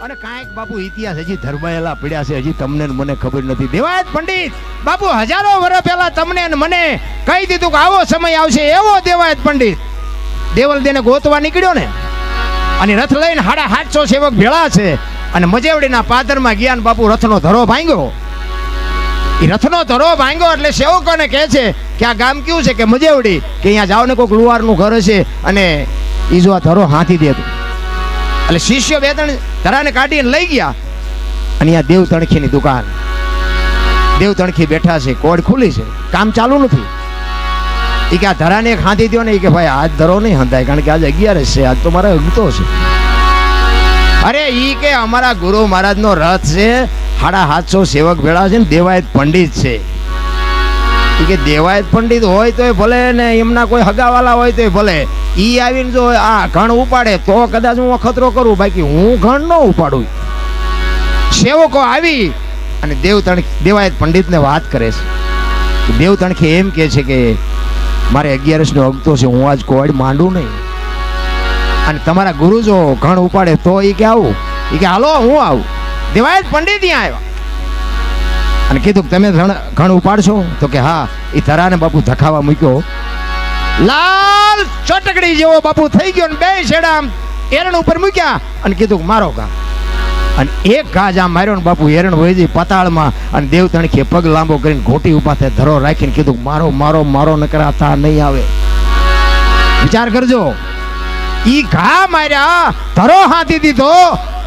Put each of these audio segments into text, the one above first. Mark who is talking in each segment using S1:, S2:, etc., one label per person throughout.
S1: અને કાંઈક બાપુ ઇતિહાસ હજી ધરબાયેલા પડ્યા છે, હજી તમને મને ખબર નથી. દેવાયત પંડિત, બાપુ હજારો વર્ષ પહેલા તમને મને કહી દીધું કે આવો સમય આવશે, એવો દેવાયત પંડિત. દેવલ દેને ગોતવા નીકળ્યો ને? અને રથ લઈને હાડા હાથસો સેવક ભેળા છે. અને મજેવડીના પાદરમાં ગયા ને બાપુ રથનો ધરો ભાંગ્યો. એ રથનો ધરો ભાંગ્યો એટલે સેવકોને કહે છે કે આ ગામ કેવું છે? કે મજેવડી, કે અહીંયા જાઓ ને કોઈક લુવારનું ઘર છે અને એ જો આ ધરો હાથી દે તો. એટલે શિષ્ય બે ત્રણ ધરાને કાઢીને લઈ ગયા. અને અહીંયા દેવ તણખીની દુકાન. દેવ તણખી બેઠા છે, કોડ ખુલી છે. કામ ચાલુ નથી. એ કે આ ધરાને હાથી દો ને એ કે ભાઈ આજ ધરો નહીં હંધાય, કારણ કે આજ અગિયારસ છે, આજ તો મારે અગતો છે. અરે ઈ કે અમારા ગુરુ મહારાજનો રથ છે સાડા સાતસો સેવક ભેળા છે ને દેવાયત પંડિત છે. કે દેવાયત પંડિત હોય તોય ભલે ને એમના કોઈ હગાવાલા હોય તોય ભલે. ઈ આવીને જો આ ઘણ ઉપાડે તો કદાચ હું ખતરો કરું. બાકી હું ઘણ ન ઉપાડું. સેવકો આવી અને દેવ તણ દેવાયત પંડિતને વાત કરે છે. દેવતણખે દેવ તણખે એમ કહે છે કે મારે અગિયારસનો અગતો છે, હું આજ કોડ માંડું નહીં. અને તમારા ગુરુ જો ઘણ ઉપાડે તો એ કે આવું. એ કે હાલો, હું આવું. દેવાયત પંડિત ત્યાં આવ્યા. અને કીધું તમે ઘણ ઉપાડશો? તો કે હા એ ધરાને બાપુ ધખાવા મૂક્યો. લાલ ચટકડી જેવો બાપુ થઈ ગયો ને બે છેડા એરણ ઉપર મૂક્યા અને કીધું, મારો ઘા અને એક ઘા જ આમ માર્યો ને બાપુ, એરણ વહી પાતાળમાં અને દેવ તણખે પગ લાંબો કરીને ઘોટી ઊભા થાય ધરો રાખીને કીધું, મારો મારો મારો નકરા થા નહીં આવે. વિચાર કરજો, ઈ ઘા માર્યા, ધરો હાથી દીધો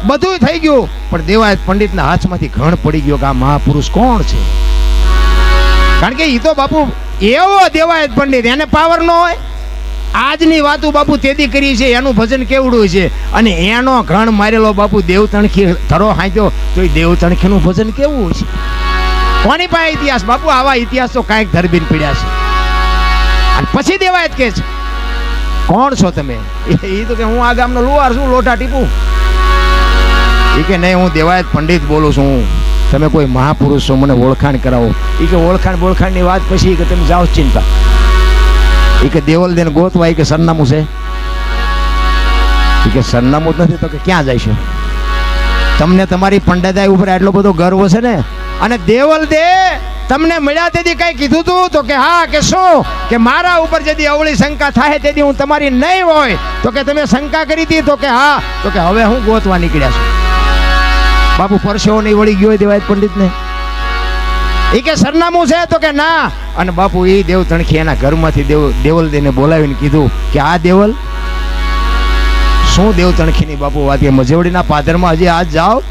S1: બધું થઈ ગયું. પણ દેવાયત પંડિતના હાથમાંથી ઘણ પડી ગયો કે આ મહાપુરુષ કોણ છે? કારણ કે એ તો બાપુ એવો દેવાયત પંડિત, એને પાવર ન હોય. આજની વાતો બાપુ તેદી કરી છે, એનું ભજન કેવડું છે? અને એનો ઘણ મારેલો બાપુ દેવ તણખી ધરો હાંચ્યો તો એ દેવ તણખીનું ભજન કેવું છે? કોની પાસે ઇતિહાસ? બાપુ, આવા ઇતિહાસ તો કાંઈક ધરબીન પીડ્યા છે. અને પછી દેવાયત કે છે? કોણ છો તમે? એ તો કે હું આ ગામનો લુવાર છું લોટા ટીપું. એ કે નહીં, હું દેવાયત પંડિત બોલું છું. તમે કોઈ મહાપુરુષ છો મને ઓળખાણ કરાવો. એ કે ઓળખાણ બોળખાણની વાત પછી કે તમે જાઓ ચિંતા. એ કે દેવલ દેન ગોતવા કે સરનામું છે. એ કે સરનામું જ નથી તો કે ક્યાં જાય છે? તમને તમારી પંડિતાઈ ઉપર આટલો બધો ગર્વ છે ને? અને દેવલ દે તમને મળ્યા તેથી કઈ કીધું તું તો કે હા, કે શું? કે મારા ઉપર જેથી અવળી શંકા થાય તેથી હું તમારી નહીં હોય તો કે તમે શંકા કરી હતી તો કે હા, તો કે હવે હું ગોતવા નીકળ્યા છું. બાપુ પરસેવો નહીં વળી ગયો હોય દેવાયત પંડિતને. એ કે સરનામું છે તો કે ના. અને બાપુ એ દેવ તણખી એના ઘરમાંથી દેવ દેવલ દેને બોલાવીને કીધું કે આ દેવલ? શું દેવ તણખીની બાપુ વાત કે મજેવડીના પાદરમાં હજી આજ જાઓ?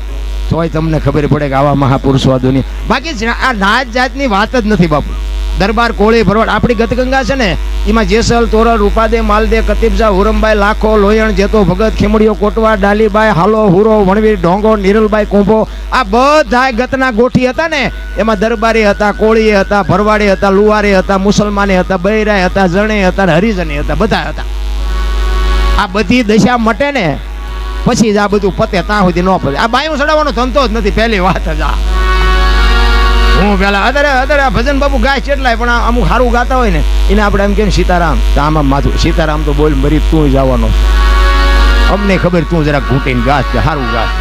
S1: તોય તમને ખબર પડે કે આવા મહાપુરુષો આ દુનિયા બાકી આ નાત જાતની વાત જ નથી બાપુ. દરબાર કોળી ભરવાડ. આપણી ગતગંગા છે ને, એમાં જેસલ તોરલ રૂપાદે, માલદે, કતિબજા હુરમભાઈ લાખો, લોયણ, જેતો ભગત, ખીમડીઓ, કોટવા, ડાલીબાઈ, હાલો, હુરો, વણવીર, ઢોંગો નિરલભાઈ કુંભો, આ બધા ગતના ગોઠી હતા ને, એમાં દરબારી હતા, કોળીએ હતા, ભરવાડી હતા, લુવારે હતા, મુસલમાને હતા, બૈરાય હતા, જણે હતા, ને હરિજને હતા બધા હતા. આ બધી દશા મટે ને, પછી જ આ બધું પતે, ત્યાં સુધી ન પતે. આ બાયું ચડાવવાનો ધંધો જ નથી, પહેલી વાત જ આ. હું પેલા અત્યારે અત્યારે ભજન બાબુ ગાય છે પણ અમુક સારું ગાતા હોય ને, એને આપણે એમ કે સીતારામ આમાં માથું, સીતારામ તો બોલ મરી તું જવાનો અમને ખબર તું જરા ઘૂંટીને ગાસ કે સારું ગાસ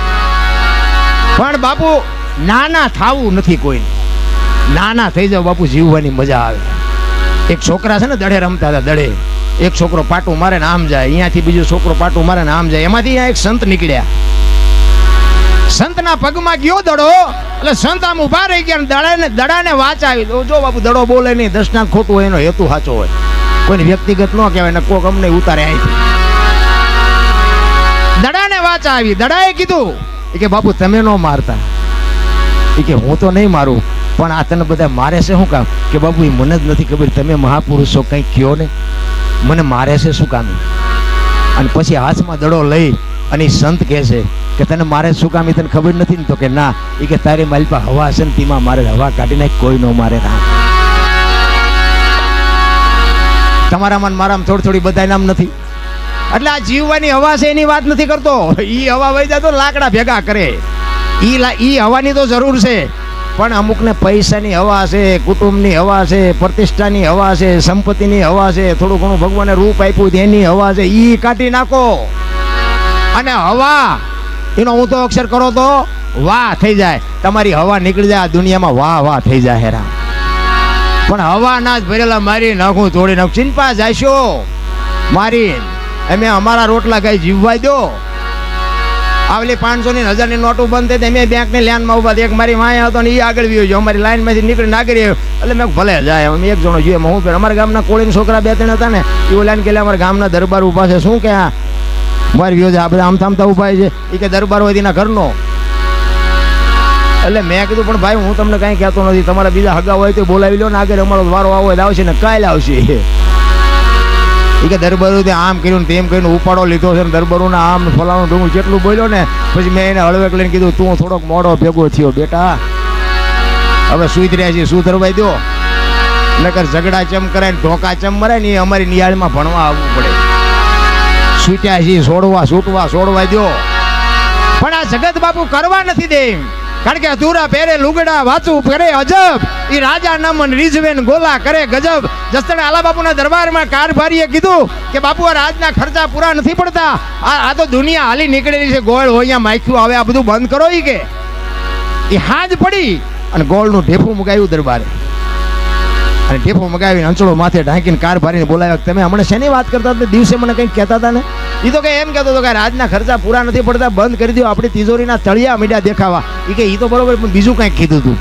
S1: પણ બાપુ, નાના થાવું નથી કોઈને. નાના થઈ જાવ બાપુ, જીવવાની મજા આવે. એક છોકરા છે ને દડે રમતા હતા, દડે. એક છોકરો પાટું મારે ને આમ જાય, અહીંયાથી બીજો છોકરો પાટું મારે ને આમ જાય, એમાંથી એક સંત નીકળ્યા. સંતના પગમાં ગયો દડો. એટલે સંત આમ ઊભા રહી ગયા દડાને દડાને વાંચાવી તો જો બાપુ દડો બોલે નહીં દર્શનાથ ખોટું હોય એનો હેતુ સાચો હોય. કોઈને વ્યક્તિગત ન કહેવાય ને કોક અમને ઉતારે અહીંથી દડાને વાંચાવી દડાએ કીધું એ કે, બાપુ, તમે ન મારતા. એ કે, હું તો નહીં મારું, પણ આ તને બધા મારે છે શું કામ? કે, બાપુ, એ મને જ નથી ખબર, તમે મહાપુરુષો કંઈક કયો ને? મને મારે છે શું કામ? અને પછી હાથમાં દડો લઈ અને સંત કહે છે કે તને મારે શું કામ એ તને ખબર નથી ને? તો કે ના એ કે તારી મારી પાસે હવા છે ને તેમાં મારે હવા કાઢી નાખ, કોઈ નો મારે ના તમારામાં મારામાં થોડી થોડી બધા નામ નથી. એટલે આ જીવવાની હવા છે એની વાત નથી કરતો. એ હવા વહી જાય તો લાકડા ભેગા કરે. એ ઈ હવાની તો જરૂર છે. પણ અમુકને પૈસાની હવા છે, કુટુંબની હવા છે, પ્રતિષ્ઠાની હવા છે, સંપત્તિની હવા છે, થોડું ઘણું ભગવાને રૂપ આપ્યું, તેની હવા છે એ કાઢી નાખો. અને હવા. એનો હું તો અક્ષર કરો તો વાહ થઈ જાય. તમારી હવા નીકળી જાય, આ દુનિયામાં વાહ વાહ થઈ જાય હેરા પણ હવા ના જ ભરેલા મારી નાખું તોડી નાખું. ચિંપા જાશો. મારી અમે અમારા રોટલા કઈ જીવવા દો. આવલી પાંચસો ની હજારની નોટો બંધ થઈ અમે બેંકની લાઈનમાં ઊભા એક મારી માયા હતો ને એ આગળ વ્યો અમારી લાઈનમાંથી નીકળી ના એટલે મેં ભલે જાય, અમે એક જણો જોઈએ હું અમારા ગામના કોળીના છોકરા બે ત્રણ હતા ને એ લાઈન કે અમારા ગામના દરબાર ઊભા છે. શું કે મારી વ્યો છે. આ બધા આમ થામતા ઊભા છે. એ કે દરબાર હોય તેના ઘરનો. એટલે મેં કીધું, પણ ભાઈ, હું તમને કાંઈ કહેતો નથી. તમારા બીજા હગા હોય તો બોલાવી લો ને આગળ. અમારો વારો આવો એટલે આવશે ને કાલે આવશે. એ કે દરબારો તે આમ કર્યું તેમ કરીને ઉપાડો લીધો છે ને દરબારોને આમ ફલાણું ઢોંગું જેટલું બોલ્યો ને, પછી મેં એને હળવેક લઈને કીધું, તું થોડોક મોડો ભેગો થયો, બેટા. હવે સુઈ રહ્યા છીએ. શું ધરવાઈ દો નકર ઝઘડા ચમ કરાય ને ધોકા ચમ મરાય ને એ અમારી નિયાળમાં ભણવા આવવું પડે. છૂટ્યા છીએ છોડવા, છૂટવા, છોડવા દો પણ આ જગત બાપુ કરવા નથી દે. કારણ કે અધૂરા પહેરે, લુગડા વાંચું કરે અજબ. એ રાજા નમન રીઝવેન ગોલા કરે ગજબ. જસદણ આલા બાપુના દરબારમાં કારભારીએ કીધું કે બાપુ, આ રાજના ખર્ચા પૂરા નથી પડતા. આ આ તો દુનિયા હાલી નીકળેલી છે. ગોળ હોય, અહીંયા માખ્યું આવે, આ બધું બંધ કરો એ કે. એ હાજ પડી અને ગોળનું ઢેફું મુકાયું દરબારે. અને ટેફો મગાવીને અંચળો માથે ઢાંકીને કાર ભરીને બોલાવ્યા તમે હમણાં શેની વાત કરતા હતા? દિવસે મને કંઈક કહેતા હતા ને? એ તો કે એમ કહેતો હતો કે રાજના ખર્ચા પૂરા નથી પડતા, બંધ કરી દો આપણી તિજોરીના તળિયા મીડિયા દેખાવા. એ કે એ તો બરોબર, પણ બીજું કંઈક કીધું હતું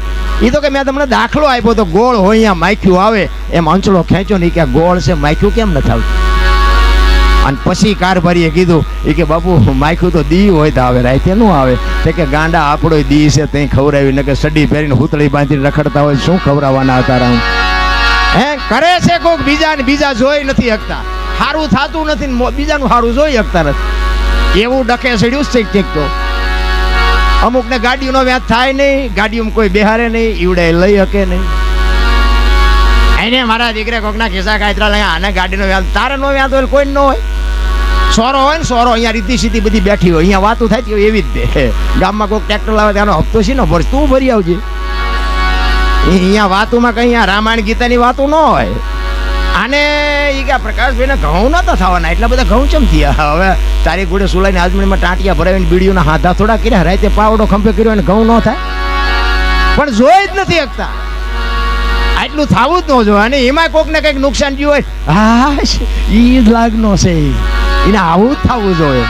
S1: એ તો કે મેં તમને દાખલો આપ્યો તો ગોળ હોય અહીંયા માખ્યું આવે. એમ અંચળો ખેંચ્યો ને કે ગોળ છે, માખ્યું કેમ નથી આવતું? અને પછી કાર ભરીએ કીધું એ કે બાપુ, માખ્યું તો દી હોય તો આવે, રાતે નું આવે. તે કે ગાંડા આપણો દી છે ત્યાં ખવડાવી ને કે સડી પહેરીને હુતળી બાંધીને રખડતા હોય, શું ખવડાવવાના હતા રામ? હે, કરે છે કોક બીજા ને બીજા જોઈ નથી શકતા. સારું થાતું નથી બીજાનું સારું જોઈ શકતા નથી. એવું ડકે ચડ્યું છે ચેક તો. અમુક ને ગાડીઓનો વ્યાજ થાય નહીં ગાડીઓમાં કોઈ બેહારે નહીં, ઈવડે લઈ શકે નહીં. એને મારા દીકરે કોકના ખિસ્સા કાયતરા લઈ આને ગાડીનો વ્યાજ તારે નો વ્યાજ હોય કોઈ નો હોય. સોરો હોય ને સોરો, અહીંયા રીતિ સીધી બધી બેઠી હોય. અહીંયા વાતું થતી હોય એવી જ દે. ગામમાં કોઈ ટ્રેક્ટર લાવે ત્યાંનો હપ્તો છે ને ભર તું ભરી આવજે. અહીંયા વાતુમાં કઈ રામાયણ ગીતાની વાતો ન હોય. આને એ કે પ્રકાશભાઈને ઘઉં નતા થવાના, એટલા બધા ઘઉં ચમ થયા? હવે તારી ગોળે સુલાઈને આજમણીમાં ટાંટિયા ભરાવીને બીડીઓના હાથા થોડા કર્યા, રાતે પાવડો ખંભે કર્યો અને ઘઉં ન થાય? પણ જોઈ જ નથી શકતા. આટલું થવું જ ન જોઈએ, અને એમાં કોકને કંઈક નુકસાન થયું હોય હા ઈ જ લાગનો છે. એને આવું જ થવું જોઈએ.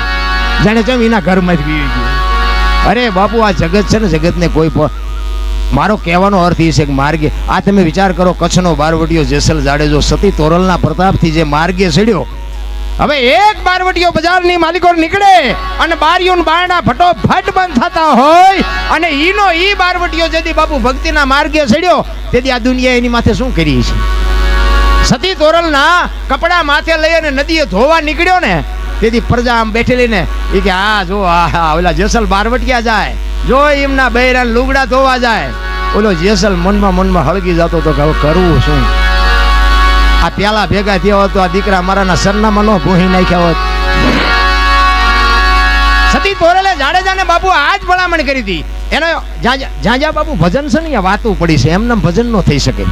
S1: જાણે ચમ એના ઘરમાં જ ગયું. અરે બાપુ, આ જગત છે ને, જગતને કોઈ મારો કહેવાનો અર્થ એ છે કે માર્ગે, આ તમે વિચાર કરો, કચ્છનો બારવટીયો જેસલ જાડેજો સતી તોરલના પ્રતાપથી જે માર્ગે ચડ્યો, હવે એક બારવટીયો બજારની માલિકો નીકળે અને બારીઓન બારણા ફટોફટ બંધ થતા હોય અને ઈનો ઈ બારવટીયો જેથી બાપુ ભક્તિના માર્ગે ચડ્યો, તેથી આ દુનિયા એની માથે શું કરી છે સતી તોરલના કપડા માથે લઈ અને નદીએ ધોવા નીકળ્યો ને, તેથી પ્રજા આમ બેઠેલી ને એ કે, આ જો આ ઓલા જેસલ બારવટિયા જાય. જો એમના બૈરા લુગડા ધોવા જાય, ઓલો જેસલ મનમાં મનમાં હળગી જતો તો કે કરવું શું? આ પ્યાલા ભેગા થયા હોત તો આ દીકરા મારાના સરનામા નો ભૂહી નાખ્યા હોત. સતી તોરલે જાડેજાને બાપુ આ જ ભલામણ કરી હતી. એનો જ્યાં બાપુ ભજન છે ને વાતું પડી છે એમને ભજન નો થઈ શકે.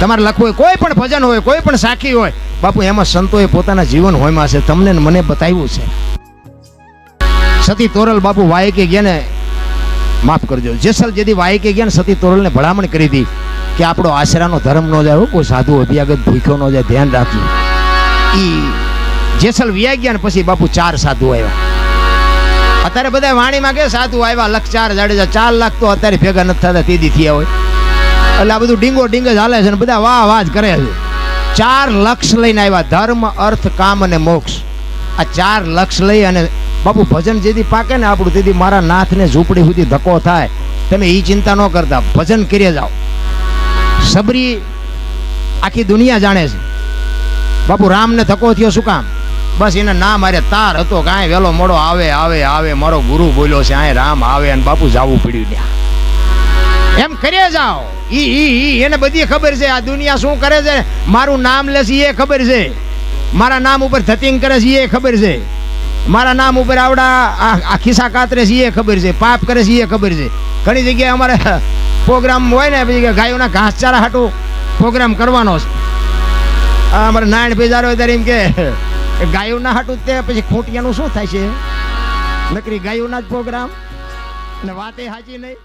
S1: તમારે લખવું હોય, કોઈ પણ ભજન હોય, કોઈ પણ સાખી હોય, બાપુ એમાં સંતોએ પોતાના જીવન હોયમાં છે, તમને મને બતાવ્યું છે. સતી તોરલ બાપુ વાયકે ગયા ને માફ કરજો. જેસલ જેથી વાયકે ગયા ને સતી તોરલને ભલામણ કરી હતી કે આપણો આશરાનો ધર્મ ન જાય કોઈ સાધુ અભ્યાગત ભૂખ્યો ન જાય, ધ્યાન રાખજો. એ જેસલ વ્યા ગયા ને પછી બાપુ ચાર સાધુ આવ્યા. અત્યારે બધા વાણીમાં કે સાધુ આવ્યા, લખ ચાર જાડેજા ચાર લાખ તો અત્યારે ભેગા નથી થતા તેદી થયા હોય. એટલે આ બધું ડીંગો ડીંગ જ હાલે છે ને બધા વાહ વાહ જ કરે છે. ચાર લક્ષ લઈને આવ્યા, ધર્મ, અર્થ, કામ અને મોક્ષ. આ ચાર લક્ષ લઈ અને બાપુ, ભજન જેથી પાકે ને આપણું તેથી મારા નાથને ઝૂંપડી સુધી ધક્કો થાય. તમે એ ચિંતા ન કરતા. ભજન કરીએ જાઓ. સબરી આખી દુનિયા જાણે છે. બાપુ, રામને ધક્કો થયો શું કામ? બસ એને ના મારે તાર હતો કાંઈ વેલો મોડો આવે આવે આવે, મારો ગુરુ બોલ્યો છે, આય રામ આવે અને બાપુ જાવું પડ્યું ત્યાં. એમ કરીએ જાઓ. ઈ ઈ ઈ, એને બધી ખબર છે. આ દુનિયા શું કરે છે? મારું નામ લેશે એ ખબર છે. મારા નામ ઉપર ધતિંગ કરે છે એ ખબર છે. મારા નામ ઉપર આવડા આ ખિસ્સા કાતરે છે એ ખબર છે, પાપ કરે છે એ ખબર છે. ઘણી જગ્યાએ અમારે પ્રોગ્રામ હોય ને પછી ગાયોના ઘાસચારા હાટું પ્રોગ્રામ કરવાનો છે. અમારે નારાયણ બેજાર હોય ત્યારે એમ કે, ગાયોના હાટું તે, પછી ખોટિયાનું શું થાય છે? નકરી ગાયોના જ પ્રોગ્રામ? ને વાતે સાચી નહીં.